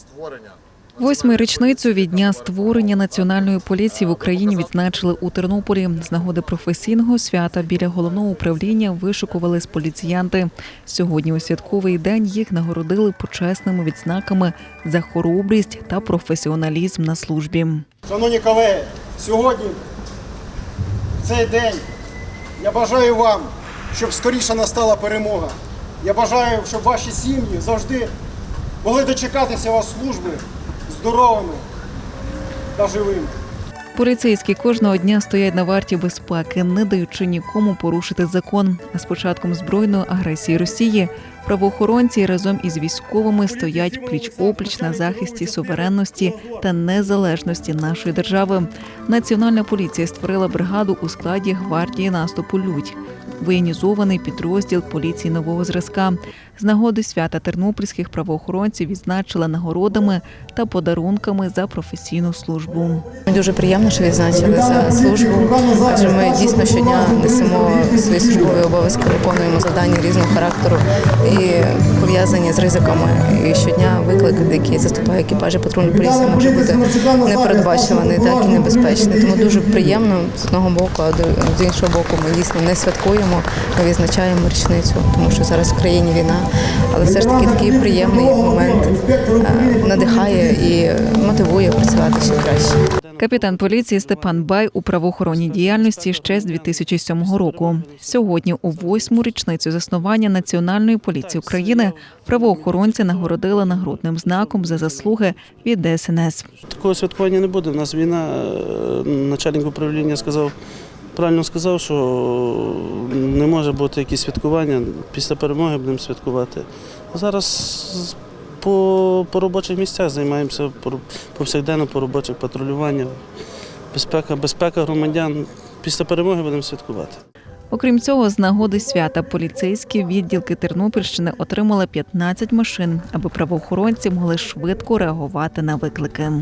створення. Восьму річницю від дня створення національної поліції в Україні відзначили у Тернополі. З нагоди професійного свята біля головного управління вишукувались поліціянти. Сьогодні у святковий день їх нагородили почесними відзнаками за хоробрість та професіоналізм на службі. Шановні колеги, сьогодні, в цей день, я бажаю вам, щоб скоріше настала перемога. Я бажаю, щоб ваші сім'ї завжди могли дочекатися вас служби здоровими та живими. Поліцейські кожного дня стоять на варті безпеки, не даючи нікому порушити закон. А з початком збройної агресії Росії правоохоронці разом із військовими стоять пліч опліч на захисті суверенності та незалежності нашої держави. Національна поліція створила бригаду у складі гвардії наступу Людь. Воєнізований підрозділ поліції нового зразка. З нагоди свята тернопільських правоохоронців відзначили нагородами та подарунками за професійну службу. Дуже приємно, що відзначили за службу, адже ми дійсно щодня несемо свої службові обов'язки, виконуємо завдання різного характеру і пов'язані з ризиками. І щодня виклик, який заступає екіпажі патрульної поліції, може бути непередбачуваний, так і небезпечний. Тому дуже приємно з одного боку, а з іншого боку, ми дійсно не святкуємо, ми відзначаємо річницю, тому що зараз в країні війна. Але все ж таки такий приємний момент е, надихає і мотивує працювати ще краще. Капітан поліції Степан Бай у правоохоронній діяльності ще з 2007 року. Сьогодні, у восьму річницю заснування Національної поліції України, правоохоронці нагородили нагрудним знаком за заслуги від ДСНС. Такого святкування не буде. У нас війна. Е, Начальник управління сказав, правильно сказав, що не може бути якісь святкування. Після перемоги будемо святкувати. Зараз по, по робочих місцях займаємося по- повсякденно по робочих патрулюваннях. Безпека, безпека громадян. Після перемоги будемо святкувати. Окрім цього, з нагоди свята поліцейські відділки Тернопільщини отримали 15 машин, аби правоохоронці могли швидко реагувати на виклики.